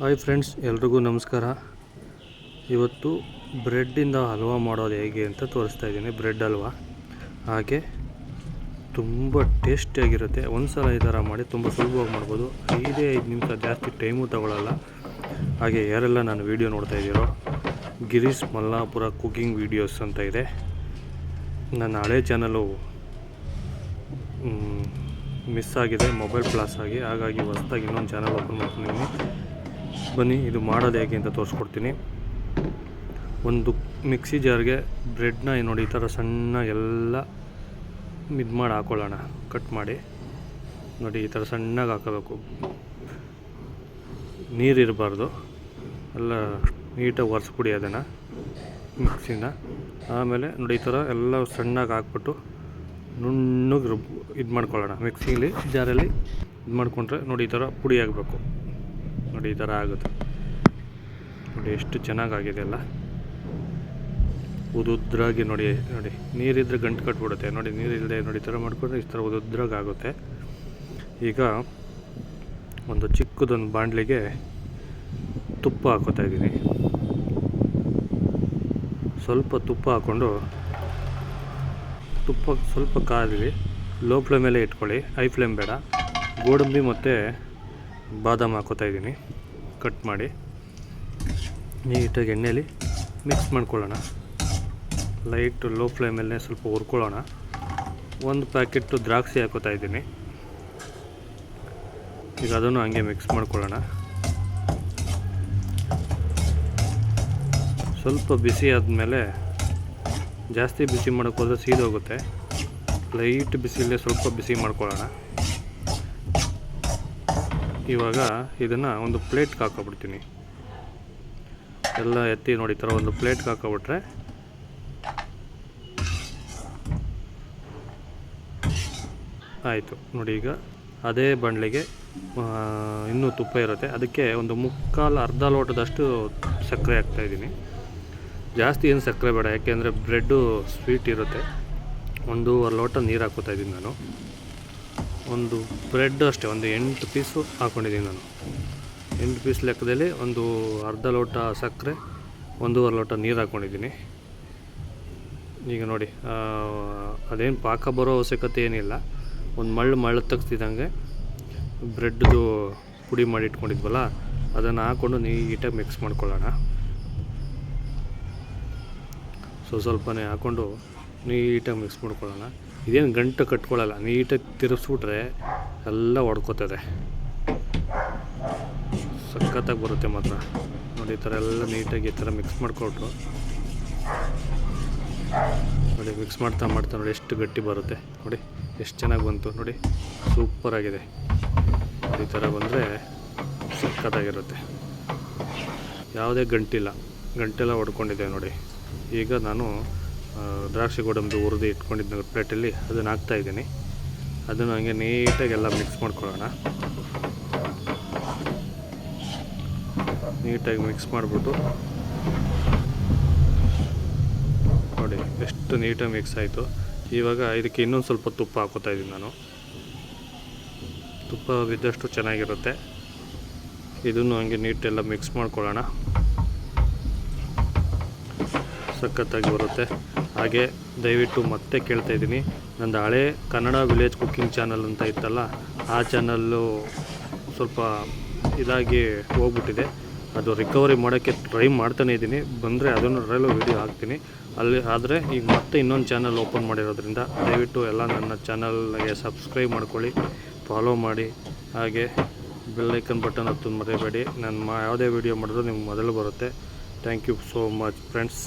Hi friends, ಎಲ್ರಿಗೂ ನಮಸ್ಕಾರ. ಇವತ್ತು ಬ್ರೆಡ್ಡಿಂದ ಹಲ್ವಾ ಮಾಡೋದು ಹೇಗೆ ಅಂತ ತೋರಿಸ್ತಾ ಇದ್ದೀನಿ, ಬ್ರೆಡ್ ಹಲ್ವಾ. ಹಾಗೆ ತುಂಬ ಟೇಸ್ಟಿಯಾಗಿರುತ್ತೆ ಒಂದು ಸಲ ಈ ಥರ ಮಾಡಿ ತುಂಬ ಸುಲಭವಾಗಿ ಮಾಡ್ಬೋದು. ಐದೇ ಐದು ನಿಮಿಷ ಜಾಸ್ತಿ ಟೈಮು ತಗೊಳ್ಳಲ್ಲ ಹಾಗೆ ಯಾರೆಲ್ಲ ನಾನು ವೀಡಿಯೋ ನೋಡ್ತಾ ಇದ್ದೀರೋ, ಗಿರೀಶ್ ಮಲ್ಲಾಪುರ ಕುಕ್ಕಿಂಗ್ ವೀಡಿಯೋಸ್ ಅಂತ ಇದೆ. ನನ್ನ ಹಳೆ ಚಾನಲು ಮಿಸ್ ಆಗಿದೆ ಮೊಬೈಲ್ ಪ್ಲಾಸ್ ಆಗಿ. ಹಾಗಾಗಿ ಹೊಸ್ದಾಗಿ ಇನ್ನೊಂದು ಚಾನಲ್ ಓಪನ್ ಮಾಡ್ಕೊಂಡಿದ್ದೀನಿ. ಬನ್ನಿ, ಇದು ಮಾಡೋದು ಹೇಗೆ ಅಂತ ತೋರಿಸ್ಕೊಡ್ತೀನಿ. ಒಂದು ಮಿಕ್ಸಿ ಜಾರ್ಗೆ ಬ್ರೆಡ್ನ ನೋಡಿ ಈ ಥರ ಸಣ್ಣ ಎಲ್ಲ ಇದು ಮಾಡಿ ಹಾಕೊಳ್ಳೋಣ, ಕಟ್ ಮಾಡಿ. ನೋಡಿ, ಈ ಥರ ಸಣ್ಣಗೆ ಹಾಕೋಬೇಕು. ನೀರಿರಬಾರ್ದು ಎಲ್ಲ ನೀಟಾಗಿ ಒರೆಸ್ಬಿಡಿ ಅದನ್ನು, ಮಿಕ್ಸಿನ. ಆಮೇಲೆ ನೋಡಿ, ಈ ಥರ ಎಲ್ಲ ಸಣ್ಣಗೆ ಹಾಕ್ಬಿಟ್ಟು ನುಣ್ಣಗೆ ರುಬ್ ಇದು ಮಾಡ್ಕೊಳ್ಳೋಣ. ಮಿಕ್ಸಿಲಿ, ಜಾರಲ್ಲಿ ಇದು ಮಾಡಿಕೊಂಡ್ರೆ ನೋಡಿ, ಈ ಥರ ಪುಡಿ ಆಗಬೇಕು. ನೋಡಿ, ಈ ಥರ ಆಗುತ್ತೆ. ನೋಡಿ, ಎಷ್ಟು ಚೆನ್ನಾಗಾಗಿದೆ ಅಲ್ಲ ಉದುದ್ರಾಗಿ ನೋಡಿ ನೋಡಿ, ನೀರಿದ್ರೆ ಗಂಟು ಕಟ್ಬಿಡುತ್ತೆ. ನೋಡಿ ನೀರಿಲ್ಲದೆ ನೋಡಿ, ಈ ಥರ ಮಾಡಿಕೊಂಡ್ರೆ ಈ ಥರ ಉದುದ್ರಾಗಿ ಆಗುತ್ತೆ ಈಗ ಒಂದು ಚಿಕ್ಕದೊಂದು ಬಾಂಡ್ಲಿಗೆ ತುಪ್ಪ ಹಾಕೋತಾ ಇದ್ದೀನಿ. ಸ್ವಲ್ಪ ತುಪ್ಪ ಹಾಕ್ಕೊಂಡು ತುಪ್ಪ ಸ್ವಲ್ಪ ಕಾದಿ ಲೋ ಫ್ಲೇಮಲ್ಲೇ ಇಟ್ಕೊಳ್ಳಿ. ಹೈ ಫ್ಲೇಮ್ ಬೇಡ. ಗೋಡಂಬಿ ಮತ್ತು ಬಾದಾಮ್ ಹಾಕೋತಾ ಇದ್ದೀನಿ. ಕಟ್ ಮಾಡಿ. ನೀಟಾಗಿ ಎಣ್ಣೆಯಲ್ಲಿ ಮಿಕ್ಸ್ ಮಾಡ್ಕೊಳ್ಳೋಣ. ಲೈಟ್ ಲೋ ಫ್ಲೇಮಲ್ಲೇ ಸ್ವಲ್ಪ ಹುರ್ಕೊಳ್ಳೋಣ. ಒಂದು ಪ್ಯಾಕೆಟು ದ್ರಾಕ್ಷಿ ಹಾಕೋತಾ ಇದ್ದೀನಿ. ಈಗ ಅದನ್ನು ಹಂಗೆ ಮಿಕ್ಸ್ ಮಾಡ್ಕೊಳ್ಳೋಣ. ಸ್ವಲ್ಪ ಬಿಸಿ ಆದಮೇಲೆ ಜಾಸ್ತಿ ಬಿಸಿ ಮಾಡೋಕ್ಕೋದ್ರೆ ಸೀದೋಗುತ್ತೆ. ಲೈಟ್ ಬಿಸಿಲೇ ಸ್ವಲ್ಪ ಬಿಸಿ ಮಾಡ್ಕೊಳ್ಳೋಣ. ಇವಾಗ ಇದನ್ನು ಒಂದು ಪ್ಲೇಟ್ಗೆ ಹಾಕೊಬಿಡ್ತೀನಿ. ಎಲ್ಲ ಎತ್ತಿ ನೋಡಿ ಈ ಥರ ಒಂದು ಪ್ಲೇಟ್ಗೆ ಹಾಕೊಬಿಟ್ರೆ. ಆಯಿತು. ನೋಡಿ ಈಗ ಅದೇ ಬಂಡ್ಲಿಗೆ ಇನ್ನೂ ತುಪ್ಪ ಇರುತ್ತೆ. ಅದಕ್ಕೆ ಒಂದು ಮುಕ್ಕಾಲು ಅರ್ಧ ಲೋಟದಷ್ಟು ಸಕ್ಕರೆ ಹಾಕ್ತಾಯಿದ್ದೀನಿ ಜಾಸ್ತಿ ಏನು ಸಕ್ಕರೆ ಬೇಡ, ಯಾಕೆಂದರೆ ಬ್ರೆಡ್ಡು ಸ್ವೀಟ್ ಇರುತ್ತೆ. ಒಂದೂವರೆ ಲೋಟ ನೀರು ಹಾಕೋತಾ ಇದ್ದೀನಿ ನಾನು. ಒಂದು ಬ್ರೆಡ್ ಅಷ್ಟೇ, ಒಂದು ಎಂಟು ಪೀಸು ಹಾಕ್ಕೊಂಡಿದ್ದೀನಿ ನಾನು. ಎಂಟು ಪೀಸ್ ಲೆಕ್ಕದಲ್ಲಿ ಒಂದು ಅರ್ಧ ಲೋಟ ಸಕ್ಕರೆ, ಒಂದೂವರೆ ಲೋಟ ನೀರು ಹಾಕ್ಕೊಂಡಿದ್ದೀನಿ ಈಗ ನೋಡಿ ಅದೇನು ಪಾಕ ಬರೋ ಅವಶ್ಯಕತೆ ಏನಿಲ್ಲ. ಒಂದು ಮಳ್ಳು ಮಳ್ಳು ತೆಗ್ಸ್ತಿದ್ದಂಗೆ ಬ್ರೆಡ್ದು ಪುಡಿ ಮಾಡಿ ಇಟ್ಕೊಂಡಿದ್ವಲ್ಲ, ಅದನ್ನು ಹಾಕ್ಕೊಂಡು ನೀಟಾಗಿ ಮಿಕ್ಸ್ ಮಾಡ್ಕೊಳ್ಳೋಣ. ಸೊ, ಸ್ವಲ್ಪನೇ ಹಾಕ್ಕೊಂಡು ನೀಟಾಗಿ ಮಿಕ್ಸ್ ಮಾಡ್ಕೊಳ್ಳೋಣ. ಇದೇನು ಗಂಟು ಕಟ್ಕೊಳ್ಳಲ್ಲ, ನೀಟಾಗಿ ತಿರುಗಿಸ್ಬಿಟ್ರೆ ಎಲ್ಲ ಹೊಡ್ಕೋತದೆ ಸಖತ್ತಾಗಿ ಬರುತ್ತೆ ಮಾತ್ರ. ನೋಡಿ, ಈ ಥರ ಎಲ್ಲ ನೀಟಾಗಿ ಈ ಥರ ಮಿಕ್ಸ್ ಮಾಡಿಕೊಟ್ರು. ನೋಡಿ, ಮಿಕ್ಸ್ ಮಾಡ್ತಾ ಮಾಡ್ತಾ ನೋಡಿ, ಎಷ್ಟು ಗಟ್ಟಿ ಬರುತ್ತೆ. ನೋಡಿ, ಎಷ್ಟು ಚೆನ್ನಾಗಿ ಬಂತು. ನೋಡಿ ಸೂಪರಾಗಿದೆ ಈ ಥರ ಬಂದರೆ ಸಖತ್ತಾಗಿರುತ್ತೆ. ಯಾವುದೇ ಗಂಟಿಲ್ಲ. ಗಂಟೆಲ್ಲ ಹೊಡ್ಕೊಂಡಿದೆ ನೋಡಿ. ಈಗ ನಾನು ದ್ರಾಕ್ಷಿ ಗೋಡಂಬಿ ಹುರಿದು ಇಟ್ಕೊಂಡಿದ್ದ ಪ್ಲೇಟಲ್ಲಿ ಅದನ್ನು ಹಾಕ್ತಾಯಿದ್ದೀನಿ ಅದನ್ನು ಹಂಗೆ ನೀಟಾಗಿ ಎಲ್ಲ ಮಿಕ್ಸ್ ಮಾಡ್ಕೊಳ್ಳೋಣ. ನೀಟಾಗಿ ಮಿಕ್ಸ್ ಮಾಡಿಬಿಟ್ಟು ನೋಡಿ ಎಷ್ಟು ನೀಟಾಗಿ ಮಿಕ್ಸ್ ಆಯಿತು. ಇವಾಗ ಇದಕ್ಕೆ ಇನ್ನೊಂದು ಸ್ವಲ್ಪ ತುಪ್ಪ ಹಾಕೋತಾ ಇದ್ದೀನಿ ನಾನು. ತುಪ್ಪ ಬಿದ್ದಷ್ಟು ಚೆನ್ನಾಗಿರುತ್ತೆ. ಇದನ್ನು ಹಂಗೆ ನೀಟೆಲ್ಲ ಮಿಕ್ಸ್ ಮಾಡ್ಕೊಳ್ಳೋಣ. ಸಖತ್ತಾಗಿ ಬರುತ್ತೆ. ಹಾಗೆ ದಯವಿಟ್ಟು ಮತ್ತೆ ಕೇಳ್ತಾ ಇದ್ದೀನಿ. ನಂದು ಹಳೆ ಕನ್ನಡ ವಿಲೇಜ್ ಕುಕ್ಕಿಂಗ್ ಚಾನಲ್ ಅಂತ ಇತ್ತಲ್ಲ, ಆ ಚಾನಲ್ಲು ಸ್ವಲ್ಪ ಇದಾಗಿ ಹೋಗ್ಬಿಟ್ಟಿದೆ. ಅದು ರಿಕವರಿ ಮಾಡೋಕ್ಕೆ ಟ್ರೈ ಮಾಡ್ತಾನೇ ಇದ್ದೀನಿ. ಬಂದರೆ ಅದನ್ನು ರೈಲು ವೀಡಿಯೋ ಹಾಕ್ತೀನಿ. ಅಲ್ಲಿ ಆದರೆ ಈಗ ಮತ್ತೆ ಇನ್ನೊಂದು ಚಾನಲ್ ಓಪನ್ ಮಾಡಿರೋದ್ರಿಂದ ದಯವಿಟ್ಟು ಎಲ್ಲ ನನ್ನ ಚಾನಲ್ಗೆ ಸಬ್ಸ್ಕ್ರೈಬ್ ಮಾಡ್ಕೊಳ್ಳಿ, ಫಾಲೋ ಮಾಡಿ. ಹಾಗೆ ಬೆಲ್ಲೈಕನ್ ಬಟನ್ ಹತ್ತು ಮರೆಯಬೇಡಿ. ನಾನು ಮಾ ಯಾವುದೇ ವೀಡಿಯೋ ಮಾಡಿದ್ರು ನಿಮ್ಗೆ ಮೊದಲು ಬರುತ್ತೆ. Thank you so much friends.